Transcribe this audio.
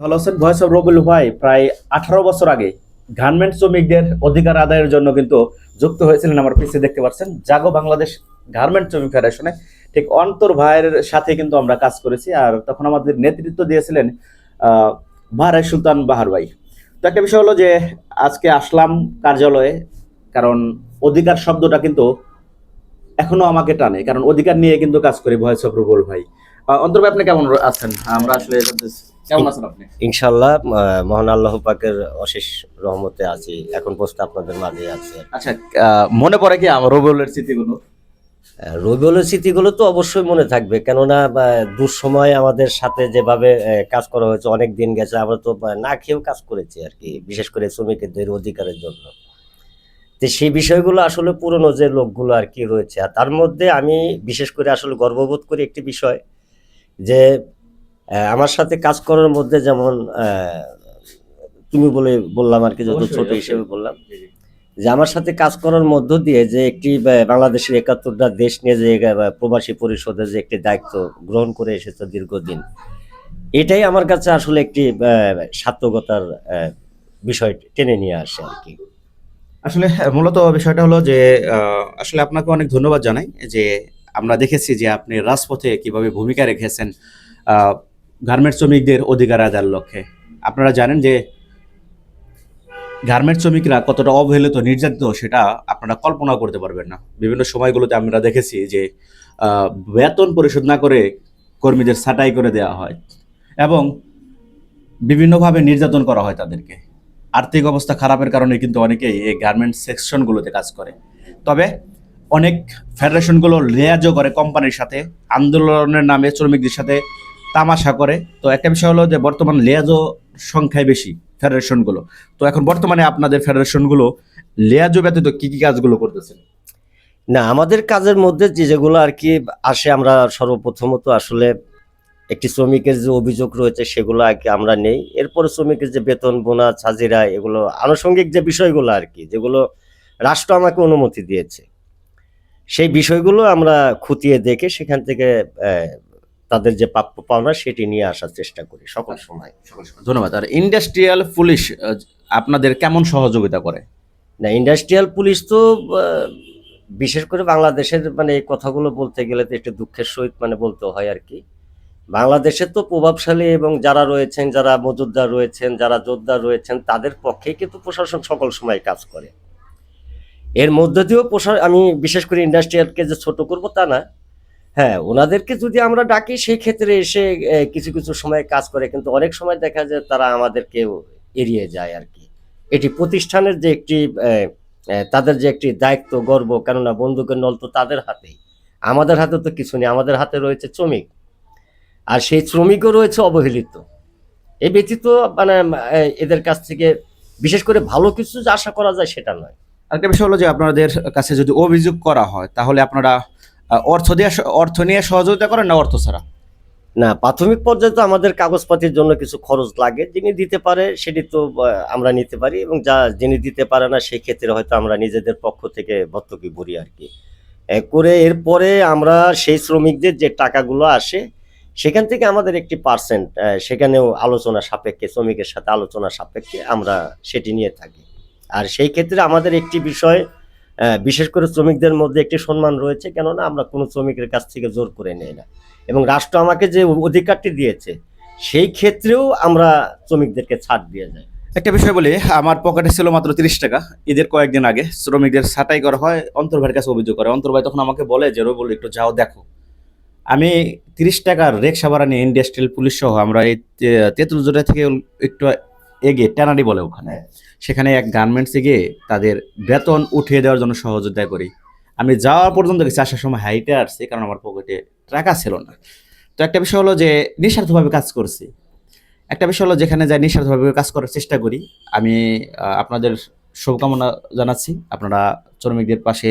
ভালো আছেন voice of রবিল ভাই প্রায় আঠারো বছর আগে। গার্মেন্টস শ্রমিকদের অধিকার আদায়ের জন্য কিন্তু যুক্ত হয়েছিলেন আমার পিছিয়ে দেখতে পাচ্ছেন। জাগো বাংলাদেশ গার্মেন্টস শ্রমিক ফেডারেশনে। ঠিক অন্তর ভাইয়ের সাথে কিন্তু আমরা কাজ করেছি আর তখন আমাদের নেতৃত্ব দিয়েছিলেন বাহারাই সুলতান বাহার ভাই। তো একটা বিষয় হলো যে, আজকে আসলাম কার্যালয়ে, কারণ অধিকার শব্দটা কিন্তু এখনও আমাকে টানে, কারণ অধিকার নিয়ে কিন্তু কাজ করি, ভয়েস অফ রুবল ভাই। অন্তর ভাই, আপনি কেমন আছেন? আমরা আসলে কেমন আছেন আপনি? ইনশাল্লাহ মহান আল্লাহ পাকের অশেষ রহমতে আছি। এখন পর্যন্ত আপনাদের মাঝে আছি। আচ্ছা মনে পড়ে কি আমার রবিউলের স্মৃতিগুলো? রবিউলের স্মৃতিগুলো তো অবশ্যই মনে থাকবে। কেননা দুঃসময় আমাদের সাথে যেভাবে কাজ করা হয়েছে অনেক দিন গেছে আমরা তো না খেয়েও কাজ করেছি আর কি বিশেষ করে শ্রমিকদের অধিকারের জন্য। তো সেই বিষয়গুলো আসলে পুরনো যে লোকগুলো আর কি রয়েছে আর তার মধ্যে আমি বিশেষ করে আসলে গর্ববোধ করি একটি বিষয় যে আমার সাথে কাজ করার মধ্যে যেমন তুমি বলে বললাম আর কি যত ছোট হিসেবে বললাম। যে আমার সাথে কাজ করার মধ্য দিয়ে যে একটি বাংলাদেশের একাত্তরটা দেশ নিয়ে যে প্রবাসী পরিষদের যে একটি দায়িত্ব গ্রহণ করে এসেছে দীর্ঘদিন এটাই আমার কাছে আসলে একটি সার্থকতার বিষয় টেনে নিয়ে আসে আর কি। আসলে মূলত বিষয়টা হলো যে আসলে আপনাকে অনেক ধন্যবাদ জানাই যে আমরা দেখেছি যে আপনি রাজপথে কীভাবে ভূমিকা রেখেছেন। গার্মেন্টস শ্রমিকদের অধিকার আদায়ের লক্ষ্যে। আপনারা জানেন যে গার্মেন্টস শ্রমিকরা কতটা অবহেলিত, নির্যাতিত সেটা আপনারা কল্পনা করতে পারবেন না। বিভিন্ন সময়গুলোতে আমরা দেখেছি যে বেতন পরিশোধ না করে কর্মীদের ছাঁটাই করে দেওয়া হয় এবং বিভিন্নভাবে নির্যাতন করা হয় তাদেরকে। আর্থিক অবস্থা খারাপের কারণে কিন্তু অনেকেই এই গার্মেন্টস সেকশনগুলোতে কাজ করে। তবে অনেক ফেডারেশনগুলো লেয়াজও করে কোম্পানির সাথে, আন্দোলনের নামে শ্রমিকদের সাথে তামাশা করে। তো একটা বিষয় হলো যে বর্তমান লেয়াজো সংখ্যায় বেশি ফেডারেশনগুলো। তো এখন বর্তমানে আপনাদের ফেডারেশনগুলো লেয়াজো ব্যতীত কি কি কাজগুলো করতেছে? না, আমাদের কাজের মধ্যে যে যেগুলো আর কি আসে আমরা সর্বপ্রথমত আসলে একটি শ্রমিকের যে অভিযোগ রয়েছে সেগুলো আর কি আমরা নেই। এরপরে শ্রমিকের যে বেতন, বোনাস, হাজিরা এগুলো আনুষঙ্গিক যে বিষয়গুলো আর কি, যেগুলো রাষ্ট্র আমাকে অনুমতি দিয়েছে, সেই বিষয়গুলো আমরা খুঁটিয়ে দেখে সেখান থেকে তাদের যে প্রাপ্য পাওনা সেটি নিয়ে আসার চেষ্টা করি সকল সময়। ধন্যবাদ। আর ইন্ডাস্ট্রিয়াল পুলিশ আপনাদের কেমন সহযোগিতা করে? না ইন্ডাস্ট্রিয়াল পুলিশ তো বিশেষ করে বাংলাদেশের মানে এই কথাগুলো বলতে গেলে তো একটু দুঃখের সহিত মানে বলতে হয় আর কি। বাংলাদেশে তো প্রভাবশালী এবং যারা রয়েছেন যারা মজুদদার রয়েছেন যারা যোদ্ধা রয়েছেন তাদের পক্ষে কিন্তু প্রশাসন সকল সময় কাজ করে। এর মধ্য দিয়েও প্রশা আমি বিশেষ করে ইন্ডাস্ট্রিয়ালকে যে ছোট করব তা না হ্যাঁ ওনাদেরকে যদি আমরা ডাকি সেই ক্ষেত্রে এসে কিছু কিছু সময় কাজ করে। কিন্তু অনেক সময় দেখা যায় তারা আমাদেরকে এড়িয়ে যায় আর কি। এটি প্রতিষ্ঠানের যে একটি তাদের যে একটি দায়িত্ব, গর্ব, কেননা বন্দুকের নল তো তাদের হাতেই। আমাদের হাতে তো কিছু নেই, আমাদের হাতে রয়েছে শ্রমিক। আর সেই শ্রমিকও রয়েছে অবহেলিত। এ ব্যতীত মানে এদের কাছ থেকে বিশেষ করে ভালো কিছু যে আশা করা যায় সেটা নয়। আরেকটা বিষয় হলো যে আপনাদের কাছে যদি অভিযোগ করা হয়, তাহলে আপনারা অর্থ দিয়ে অর্থ নিয়ে সহযোগিতা করেন না অর্থ ছাড়া? না, প্রাথমিক পর্যায়ে তো আমাদের কাগজপাতির জন্য কিছু খরচ লাগে। যিনি দিতে পারে, সেটি তো আমরা নিতে পারি এবং যা যিনি দিতে পারে না, সেই ক্ষেত্রে হয়তো আমরা নিজেদের পক্ষ থেকে ভর্তুকি ভরি আর কি। করে এরপরে আমরা সেই শ্রমিকদের যে টাকাগুলো আসে, সেখান থেকে আমাদের একটি পার্সেন্ট সেখানেও আলোচনা সাপেক্ষে, শ্রমিকের সাথে আলোচনা সাপেক্ষে আমরা সেটি নিয়ে থাকি। আর সেই ক্ষেত্রে আমাদের একটি বিষয় বিশেষ করে শ্রমিকদের মধ্যে একটি সম্মান রয়েছে, কেননা আমরা কোনো শ্রমিকের কাছ থেকে জোর করে নেই না। এবং রাষ্ট্র আমাকে যে অধিকারটি দিয়েছে, সেই ক্ষেত্রেও আমরা শ্রমিকদেরকে ছাড় দিয়ে যাই। একটা বিষয় বলি, আমার পকেটে ছিল মাত্র তিরিশ টাকা। ঈদের কয়েকদিন আগে শ্রমিকদের ছাঁটাই করা হয় অন্তর্ভাইয়ের কাছে অভিযোগ করে। অন্তর্ভাই তখন আমাকে বলে যে রবুল একটু যাও, দেখো। আমি তিরিশ টাকার রেক্সা ভাড়া নিয়ে ইন্ডাস্ট্রিয়াল পুলিশ সহ আমরা এই তেঁতুলজোড়া থেকে একটু এগিয়ে টানারি বলে ওখানে। সেখানে এক গার্মেন্টসে গিয়ে তাদের বেতন উঠিয়ে দেওয়ার জন্য সহযোগিতা করি। আমি যাওয়া পর্যন্ত গেছি আসার সময় হাইটে আসছি, কারণ আমার পকেটে টাকা ছিল না। তো একটা বিষয় হলো যে, নিঃস্বার্থভাবে কাজ করছি। একটা বিষয় হলো যেখানে যাই নিঃস্বার্থভাবে কাজ করার চেষ্টা করি। আমি আপনাদের শুভকামনা জানাচ্ছি। আপনারা শ্রমিকদের পাশে